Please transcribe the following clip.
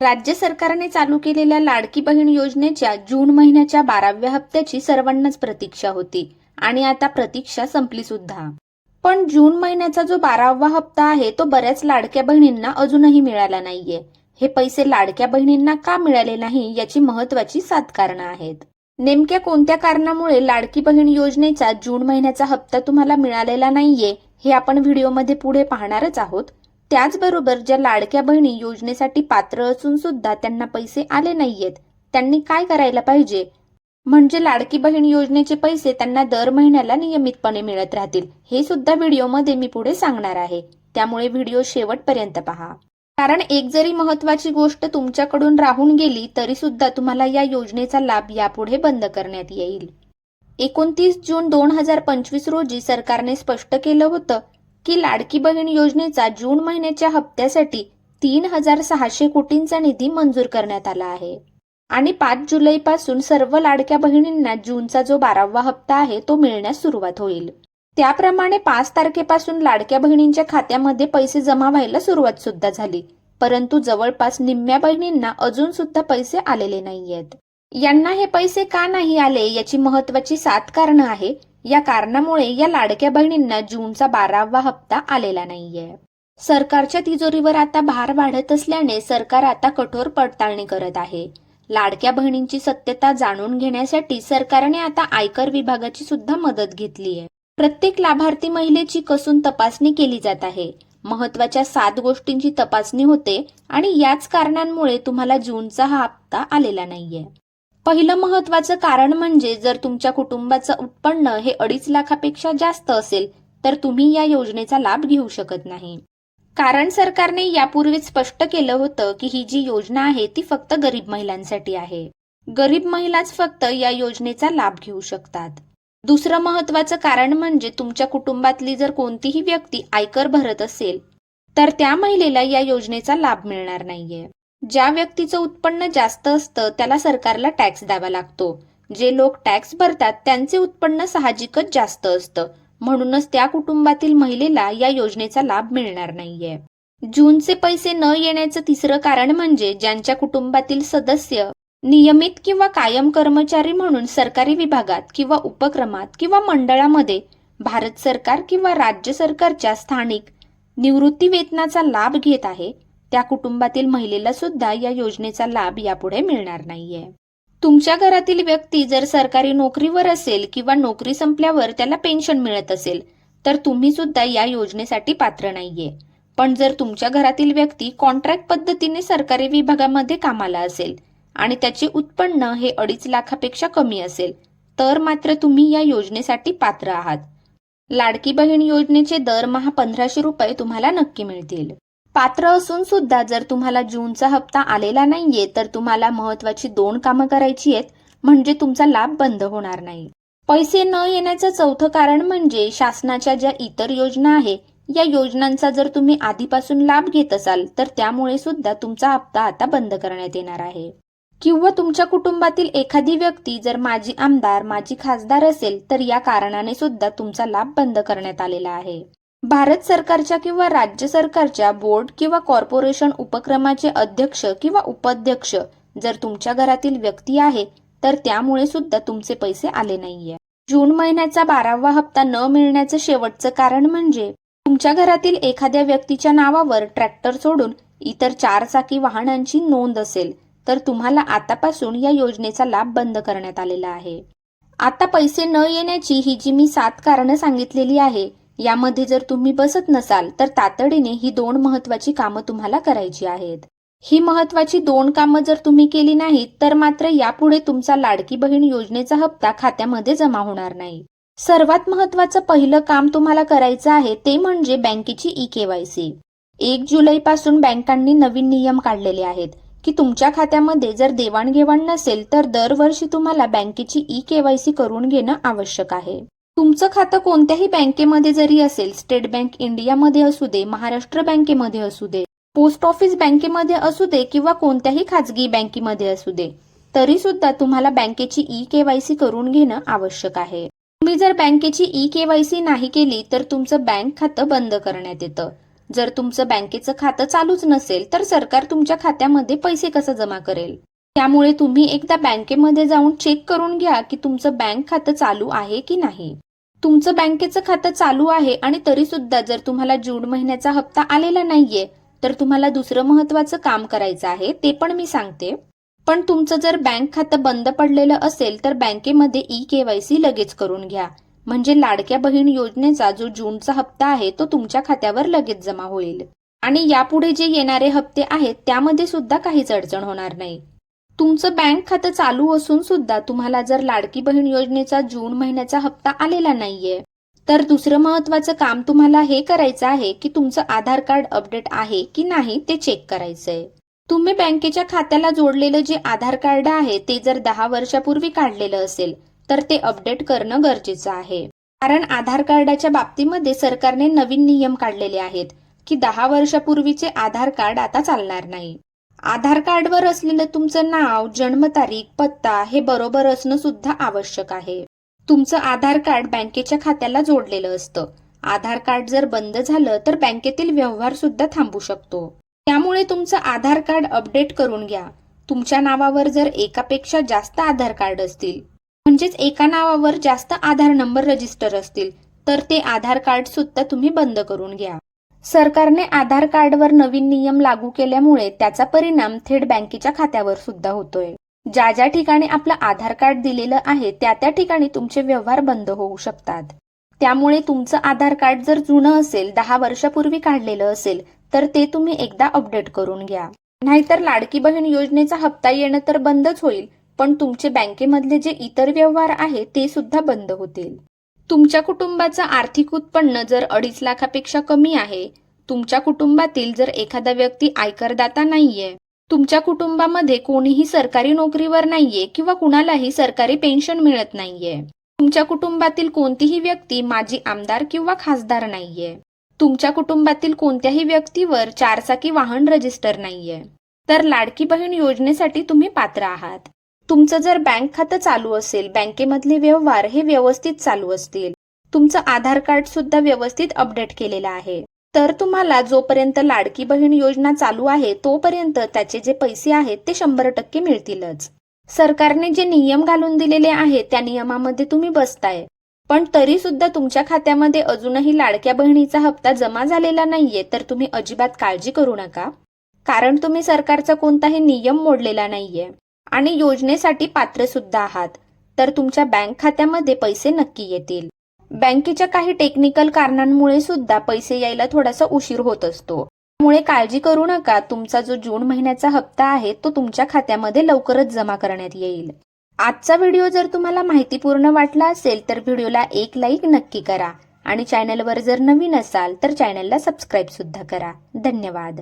राज्य सरकारने चालू केलेल्या लाडकी बहीण योजनेच्या जून महिन्याच्या बाराव्या हप्त्याची सर्वांनाच प्रतीक्षा होती आणि आता प्रतीक्षा संपली सुद्धा. पण जून महिन्याचा जो बारावा हप्ता आहे तो बऱ्याच लाडक्या बहिणींना अजूनही मिळाला नाहीये. हे पैसे लाडक्या बहिणींना का मिळाले नाही याची महत्वाची सात कारणं आहेत. नेमक्या कोणत्या कारणामुळे लाडकी बहीण योजनेचा जून महिन्याचा हप्ता तुम्हाला मिळालेला नाहीये हे आपण व्हिडिओमध्ये पुढे पाहणारच आहोत. त्याचबरोबर ज्या लाडक्या बहिणी योजनेसाठी पात्र असून सुद्धा त्यांना पैसे आले नाहीयेत. त्यांनी काय करायला पाहिजे? म्हणजे लाडकी बहीण योजनेचे पैसे त्यांना दर महिन्याला नियमितपणे मिळत राहतील हे सुद्धा व्हिडिओमध्ये मी पुढे सांगणार आहे. त्यामुळे व्हिडिओ शेवटपर्यंत पहा. कारण एक जरी महत्वाची गोष्ट तुमच्याकडून राहून गेली तरी सुद्धा तुम्हाला या योजनेचा लाभ यापुढे बंद करण्यात येईल. एकोणतीस जून दोन हजार पंचवीस रोजी सरकारने स्पष्ट केलं होतं की लाडकी बहीण योजनेचा जून महिन्याच्या हप्त्यासाठी तीन हजार सहाशे कोटींचा निधी मंजूर करण्यात आला आहे. आणि पाच जुलैपासून सर्व लाडक्या बहिणींना जूनचा जो बारावा हप्ता आहे तो मिळण्यास सुरुवात होईल. त्याप्रमाणे पाच तारखेपासून लाडक्या बहिणींच्या खात्यामध्ये पैसे जमा व्हायला सुरुवात सुद्धा झाली. परंतु जवळपास निम्म्या बहिणींना अजून सुद्धा पैसे आलेले नाहीयेत. यांना हे पैसे का नाही आले याची महत्वाची सात कारणं आहे. या कारणामुळे या लाडक्या बहिणींना जूनचा बारावा हप्ता आलेला नाहीये. सरकारच्या तिजोरीवर आता भार वाढत असल्याने सरकार आता कठोर पडताळणी करत आहे. लाडक्या बहिणींची सत्यता जाणून घेण्यासाठी सरकारने आता आयकर विभागाची सुद्धा मदत घेतली आहे. प्रत्येक लाभार्थी महिलेची कसून तपासणी केली जात आहे. महत्त्वाच्या सात गोष्टींची तपासणी होते आणि याच कारणांमुळे तुम्हाला जूनचा हा हप्ता आलेला नाहीये. पहिलं महत्वाचं कारण म्हणजे जर तुमच्या कुटुंबाचं उत्पन्न हे अडीच लाखापेक्षा जास्त असेल तर तुम्ही या योजनेचा लाभ घेऊ शकत नाही. कारण सरकारने यापूर्वीच स्पष्ट केलं होतं की ही जी योजना आहे ती फक्त गरीब महिलांसाठी आहे. गरीब महिलाच फक्त या योजनेचा लाभ घेऊ शकतात. दुसरं महत्वाचं कारण म्हणजे तुमच्या कुटुंबातली जर कोणतीही व्यक्ती आयकर भरत असेल तर त्या महिलेला या योजनेचा लाभ मिळणार नाहीये. ज्या व्यक्तीचं उत्पन्न जास्त असतं त्याला सरकारला टॅक्स द्यावा लागतो. जे लोक टॅक्स भरतात त्यांचे उत्पन्न साहजिकच जास्त असतं. म्हणूनच त्या कुटुंबातील महिलेला या योजनेचा लाभ मिळणार नाहीये. जूनचे पैसे न येण्याचं तिसरं कारण म्हणजे ज्यांच्या कुटुंबातील सदस्य नियमित किंवा कायम कर्मचारी म्हणून सरकारी विभागात किंवा उपक्रमात किंवा मंडळामध्ये भारत सरकार किंवा राज्य सरकारच्या स्थानिक निवृत्ती वेतनाचा लाभ घेत आहे त्या कुटुंबातील महिलेला सुद्धा या योजनेचा लाभ यापुढे मिळणार नाहीये. तुमच्या घरातील व्यक्ती जर सरकारी नोकरीवर असेल किंवा नोकरी संपल्यावर त्याला पेन्शन मिळत असेल तर तुम्ही सुद्धा या योजनेसाठी पात्र नाहीये. पण जर तुमच्या घरातील व्यक्ती कॉन्ट्रॅक्ट पद्धतीने सरकारी विभागामध्ये कामाला असेल आणि त्याचे उत्पन्न हे अडीच लाखापेक्षा कमी असेल तर मात्र तुम्ही या योजनेसाठी पात्र आहात. लाडकी बहीण योजनेचे दरमहा पंधराशे रुपये तुम्हाला नक्की मिळतील. पात्र असून सुद्धा जर तुम्हाला जूनचा हप्ता आलेला नाहीये तर तुम्हाला महत्वाची दोन कामं करायची आहेत. म्हणजे तुमचा लाभ बंद होणार नाही. पैसे न येण्याचं चौथं कारण म्हणजे शासनाच्या ज्या इतर योजना आहे या योजनांचा जर तुम्ही आधीपासून लाभ घेत असाल तर त्यामुळे सुद्धा तुमचा हप्ता आता बंद करण्यात येणार आहे. किंवा तुमच्या कुटुंबातील एखादी व्यक्ती जर माजी आमदार माजी खासदार असेल तर या कारणाने सुद्धा तुमचा लाभ बंद करण्यात आलेला आहे. भारत सरकारच्या किंवा राज्य सरकारच्या बोर्ड किंवा कॉर्पोरेशन उपक्रमाचे अध्यक्ष किंवा उपाध्यक्ष जर तुमच्या घरातील व्यक्ती आहे तर त्यामुळे सुद्धा तुमचे पैसे आले नाहीये. जून महिन्याचा बारावा हप्ता न मिळण्याचं शेवटचं कारण म्हणजे तुमच्या घरातील एखाद्या व्यक्तीच्या नावावर ट्रॅक्टर सोडून इतर चार चाकी वाहनांची नोंद असेल तर तुम्हाला आतापासून या योजनेचा लाभ बंद करण्यात आलेला आहे. आता पैसे न येण्याची ही जी मी सात कारणं सांगितलेली आहे यामध्ये जर तुम्ही बसत नसाल तर तातडीने ही दोन महत्वाची कामं तुम्हाला करायची आहेत. ही महत्वाची दोन कामं जर तुम्ही केली नाहीत तर मात्र यापुढे तुमचा लाडकी बहीण योजनेचा हप्ता खात्यामध्ये जमा होणार नाही. सर्वात महत्वाचं पहिलं काम तुम्हाला करायचं आहे ते म्हणजे बँकेची ई केवायसी एक जुलैपासून बँकांनी नवीन नियम काढलेले आहेत की तुमच्या खात्यामध्ये जर देवाणघेवाण नसेल तर दरवर्षी तुम्हाला बँकेची ई केवायसी करून घेणं आवश्यक आहे. तुमचं खातं कोणत्याही बँकेमध्ये जरी असेल स्टेट बँक इंडियामध्ये असू दे महाराष्ट्र बँकेमध्ये असू दे पोस्ट ऑफिस बँकेमध्ये असू दे किंवा कोणत्याही खाजगी बँकेमध्ये असू दे तरी सुद्धा तुम्हाला बँकेची ई केवायसी करून घेणं आवश्यक आहे. तुम्ही जर बँकेची ई केवायसी नाही केली तर तुमचं बँक खातं बंद करण्यात येतं. जर तुमचं बँकेचं खातं चालूच नसेल तर सरकार तुमच्या खात्यामध्ये पैसे कसं जमा करेल? त्यामुळे तुम्ही एकदा बँकेमध्ये जाऊन चेक करून घ्या की तुमचं बँक खातं चालू आहे की नाही. तुमचं बँकेचं खातं चालू आहे आणि तरी सुद्धा जर तुम्हाला जून महिन्याचा हप्ता आलेला नाहीये तर तुम्हाला दुसरं महत्वाचं काम करायचं आहे ते पण मी सांगते. पण तुमचं जर बँक खातं बंद पडलेलं असेल तर बँकेमध्ये ई केवायसी लगेच करून घ्या. म्हणजे लाडक्या बहीण योजनेचा जो जूनचा हप्ता आहे तो तुमच्या खात्यावर लगेच जमा होईल. आणि यापुढे जे येणारे हप्ते आहेत त्यामध्ये सुद्धा काहीच अडचण होणार नाही. तुमचं बँक खातं चालू असून सुद्धा तुम्हाला जर लाडकी बहीण योजनेचा जून महिन्याचा हप्ता आलेला नाहीये तर दुसरं महत्वाचं काम तुम्हाला हे करायचं आहे की तुमचं आधार कार्ड अपडेट आहे की नाही ते चेक करायचंय. तुम्ही बँकेच्या खात्याला जोडलेलं जे आधार कार्ड आहे ते जर दहा वर्षापूर्वी काढलेलं असेल तर ते अपडेट करणं गरजेचं आहे. कारण आधार कार्डाच्या बाबतीमध्ये सरकारने नवीन नियम काढलेले आहेत की दहा वर्षापूर्वीचे आधार कार्ड आता चालणार नाही. आधार कार्डवर असलेलं तुमचं नाव जन्मतारीख पत्ता हे बरोबर असणं सुद्धा आवश्यक आहे. तुमचं आधार कार्ड बँकेच्या खात्याला जोडलेलं असतं. आधार कार्ड जर बंद झालं तर बँकेतील व्यवहार सुद्धा थांबू शकतो. त्यामुळे तुमचं आधार कार्ड अपडेट करून घ्या. तुमच्या नावावर जर एकापेक्षा जास्त आधार कार्ड असतील म्हणजेच एका नावावर जास्त आधार नंबर रजिस्टर असतील तर ते आधार कार्ड सुद्धा तुम्ही बंद करून घ्या. सरकारने आधार कार्डवर नवीन नियम लागू केल्यामुळे त्याचा परिणाम थेट बँकेच्या खात्यावर सुद्धा होतोय. ज्या ज्या ठिकाणी आपलं आधार कार्ड दिलेलं आहे त्या त्या ठिकाणी तुमचे व्यवहार बंद होऊ शकतात. त्यामुळे तुमचं आधार कार्ड जर जुनं असेल दहा वर्षापूर्वी काढलेलं असेल तर ते तुम्ही एकदा अपडेट करून घ्या. नाहीतर लाडकी बहीण योजनेचा हप्ता येणं तर बंदच होईल पण तुमचे बँकेमधले जे इतर व्यवहार आहे ते सुद्धा बंद होतील. तुमच्या कुटुंबाचं आर्थिक उत्पन्न जर अडीच लाखापेक्षा कमी आहे तुमच्या कुटुंबातील जर एखादा व्यक्ती आयकरदाता नाहीये तुमच्या कुटुंबामध्ये कोणीही सरकारी नोकरीवर नाहीये किंवा कुणालाही सरकारी पेन्शन मिळत नाहीये तुमच्या कुटुंबातील कोणतीही व्यक्ती माजी आमदार किंवा खासदार नाहीये तुमच्या कुटुंबातील कोणत्याही व्यक्तीवर चारचाकी वाहन रजिस्टर नाहीये तर लाडकी बहीण योजनेसाठी तुम्ही पात्र आहात. तुमचं जर बँक खातं चालू असेल बँकेमधले व्यवहार हे व्यवस्थित चालू असतील. तुमचं आधार कार्ड सुद्धा व्यवस्थित अपडेट केलेलं आहे. तर तुम्हाला जोपर्यंत लाडकी बहीण योजना चालू आहे तोपर्यंत त्याचे जे पैसे आहेत ते शंभर टक्के मिळतीलच. सरकारने जे नियम घालून दिलेले आहेत त्या नियमामध्ये तुम्ही बसताय. पण तरी सुद्धा तुमच्या खात्यामध्ये अजूनही लाडक्या बहिणीचा हप्ता जमा झालेला नाहीये तर तुम्ही अजिबात काळजी करू नका. कारण तुम्ही सरकारचा कोणताही नियम मोडलेला नाहीये. आणि योजनेसाठी पात्र सुद्धा आहात तर तुमच्या बँक खात्यामध्ये पैसे नक्की येतील. बँकेच्या काही टेक्निकल कारणांमुळे सुद्धा पैसे यायला थोडासा उशीर होत असतो. त्यामुळे काळजी करू नका तुमचा जो जून महिन्याचा हप्ता आहे तो तुमच्या खात्यामध्ये लवकरच जमा करण्यात येईल. आजचा व्हिडिओ जर तुम्हाला माहितीपूर्ण वाटला असेल तर व्हिडिओला एक लाईक नक्की करा. आणि चॅनलवर जर नवीन असाल तर चॅनलला सबस्क्राईब सुद्धा करा. धन्यवाद.